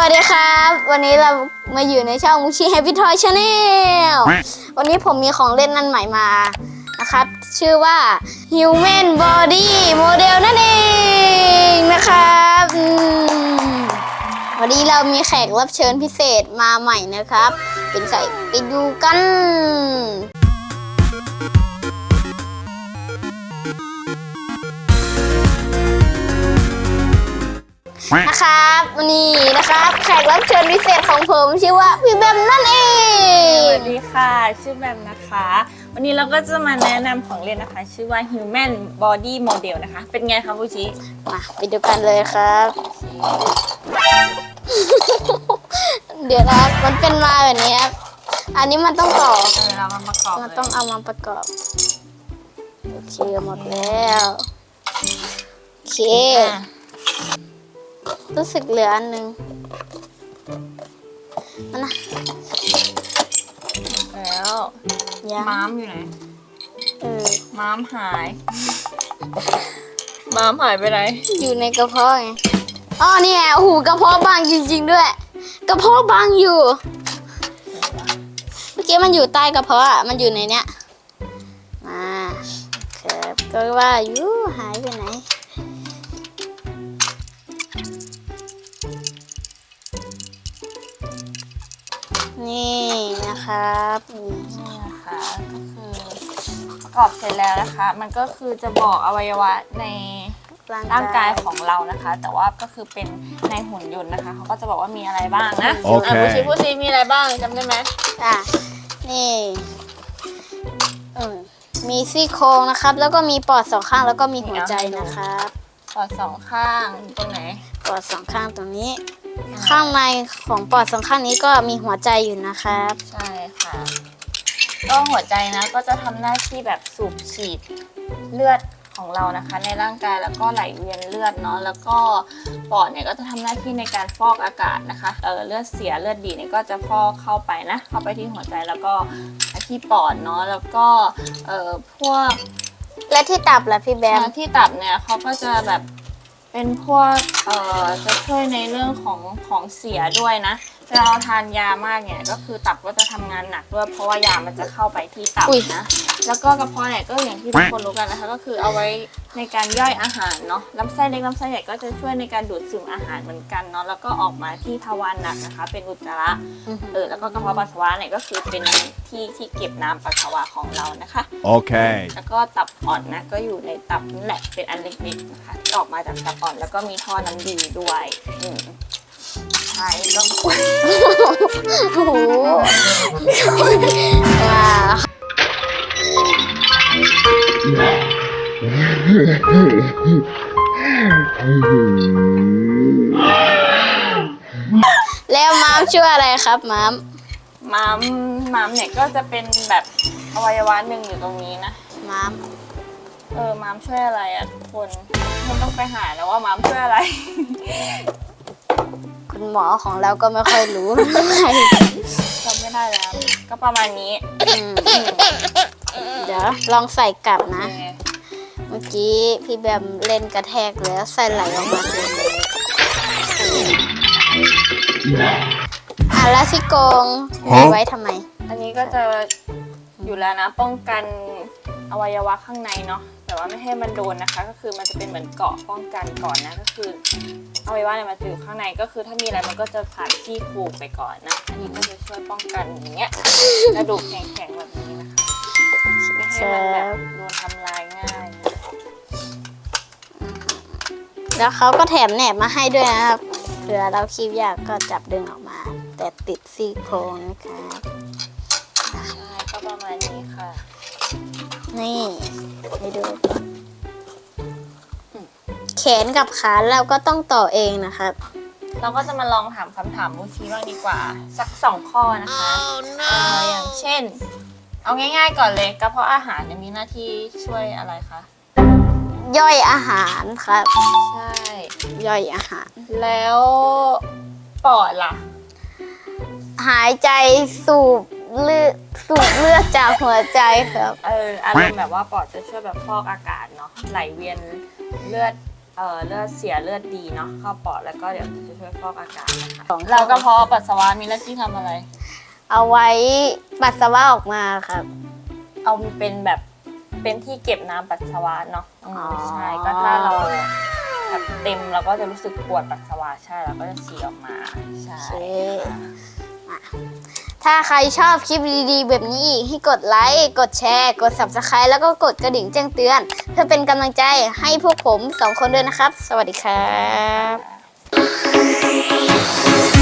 วัสดีครับ วันนี้เรามาอยู่ในช่องมูชิแฮปปี้ทอยชาแนลวันนี้ผมมีของเล่นนั่นใหม่มานะครับ ชื่อว่า Human Body Model นั่นเองนะครับวันนี้เรามีแขกรับเชิญพิเศษมาใหม่นะครับ เป็นใครไปดูกัน นะครับวันนี้นะครับแขกรับเชิญพิเศษของผมชื่อว่าพี่แบมนั่นเอสงวัสดีค่ะ ชื่อแบมนะคะ วันนี้เราก็จะมาแนะนำของเล่นนะคะ ชื่อว่า Human Body Model นะคะ เป็นไงคะฟูชิมาไปดูกันเลยครับ เดี๋ยวนะมันเป็นมาแบบนี้ครับอันนี้มันต้องต่อเออเรามาประกอบมันเลยต้องเอามาประกอบโอเคหมดแล้วโอเคอะ รู้สึกเหลืออันหนึงมันนะแล้วยังม้ามอยู่ไหนเออม้ามหายม้ามหายไปไหนอยู่ในกระเพาะไงอ๋อนี่ไงโอ้โหกระเพาะบางจริง ๆ ด้วย กระเพาะบางอยู่ เมื่อกี้มันอยู่ใต้กระเพาะอะมันอยู่ในเนี้ยมาครับก็ว่าอยู่หายไปไหนนี่ นะครับนี่นี่นะคะก็คือประกอบเสร็จแล้วนะคะ มันก็คือจะบอกอวัยวะในร่างกายของเรานะคะ แต่ว่าก็คือเป็นในหุ่นยนต์นะคะเขาก็จะบอกว่ามีอะไรบ้างนะโอเคะพูดซิพูดซิมีอะไรบ้างจำได้ไหมอะนี่อืมมีซี่โครงนะครับ แล้วก็มีปอดสองข้างแล้วก็มีหัวใจนะครับ ปอดสองข้างตรงไหนปอดสองข้างตรงนี้ ข้างในของปอดสองข้างนี้ก็มีหัวใจอยู่นะครับ ใช่ค่ะ ก็หัวใจนะก็จะทำหน้าที่แบบสูบฉีดเลือดของเรานะคะ ในร่างกายแล้วก็ไหลเวียนเลือดเนาะแล้วก็ปอดเนี่ยก็จะทำหน้าที่ในการฟอกอากาศนะคะเออเลือดเสียเลือดดีเนี่ยก็จะฟอกเข้าไปนะ เข้าไปที่หัวใจแล้วก็ที่ปอดเนาะแล้วก็เออพวก และที่ตับล่ะพี่แบมเอ่อที่ตับเนี่ยเขาก็จะแบบ เป็นพวกเอ่อจะช่วยในเรื่องของของเสียด้วยนะเวลาเราทานยามากเนี่ยก็คือตับก็จะทำงานหนักด้วยเพราะว่ายามันจะเข้าไปที่ตับอุ๊ย นะ แล้วก็กระเพาะเนี่ยก็อย่างที่ทุกคนรู้กันนะคะ ก็คือเอาไว้ในการย่อยอาหารเนาะลำไส้เล็กลำไส้ใหญ่ก็จะช่วยในการดูดซึมอาหารเหมือนกันเนาะแล้วก็ออกมาที่ทวารหนักนะคะ เป็นอุจจาระอือหือเออแล้วก็กระเพาะปัสสาวะเนี่ยก็คือเป็นที่ที่เก็บน้ำปัสสาวะของเรานะคะ Okay. แล้วก็ตับอ่อนนะก็อยู่ในตับนั่นแหละเป็นอันเล็กๆนะคะที่ออกมาจากตับอ่อนแล้วก็มีท่อน้ำดีด้วยอืมใช่ก็โอ้โหว้าว แล้วม้ามชื่ออะไรครับม้ามม้ามม้ามเนี่ยก็จะเป็นแบบอวัยวะหนึ่งอยู่ตรงนี้นะม้ามเออม้ามช่วยอะไรอะทุกคนมันต้องไปหาแล้วว่าม้ามช่วยอะไร คุณหมอของเราก็ไม่ค่อยรู้ จำไม่ได้แล้ว ก็ประมาณนี้ อืม เดี๋ยวลองใส่กลับนะเออเมื่อกี้พี่แบมเล่นกระแทกแล้วใส่ไหลออกมาเลยอะแล้วซี่โกงมีไว้ทำไม อันนี้ก็จะอยู่แล้วนะ ป้องกันอวัยวะข้างในเนาะแต่ว่าไม่ให้มันโดนนะคะ ก็คือมันจะเป็นเหมือนเกราะป้องกันก่อนนะก็คืออวัยวะเนี่ยมันจะอยู่ข้างในก็คือถ้ามีอะไรมันก็จะผ่านที่ขูดไปก่อนนะอันนี้ก็จะช่วยป้องกันอย่างเงี้ยกระดูกแข็ง ให้มันแบบโดนทำลายง่ายนะแล้วเขาก็แถมแหนบมาให้ด้วยนะครับเผื่อเราคีบยากก็จับดึงออกมา แต่ติดซี่โครงนะครับใช่ก็ประมาณนี้ค่ะ นี่ไปดูก่อนแขนกับขาเราก็ต้องต่อเองนะครับ เราก็จะมาลองถามคำถามมูชีบ้างดีกว่า สักสองข้อนะคะเอ่ออย่างเช่น เอาง่าย ๆ ก่อนเลยกระเพาะอาหารเนี่ยมีหน้าที่ช่วยอะไรคะ ย่อยอาหารครับ ใช่ ย่อยอาหาร แล้วปอดล่ะ หายใจสูบเลือดสูบเลือดจากหัวใจครับ เอออารมณ์แบบว่าปอดจะช่วยแบบฟอกอากาศเนาะไหลเวียนเลือดเอ่อเลือดเสียเลือดดีเนาะเข้าปอดแล้วก็เดี๋ยวจะช่วยฟอกอากาศนะคะของเรากระเพาะปัสสาวะมีหน้าที่ทำอะไร เอาไว้ปัสสาวะออกมาครับ เอาเป็นแบบเป็นที่เก็บน้ำปัสสาวะเนาะอืมอ๋อ ใช่ก็ถ้าเราแบบเต็มเราก็จะรู้สึกปวดปัสสาวะใช่เราก็จะฉี่ออกมาใช่โอเคอะ ถ้าใครชอบคลิปดีๆ แบบนี้อีกให้กดไลค์ กดแชร์ กด subscribe แล้วก็กดกระดิ่งแจ้งเตือน เพื่อเป็นกำลังใจให้พวกผมสองคนด้วยนะครับ สวัสดีครับ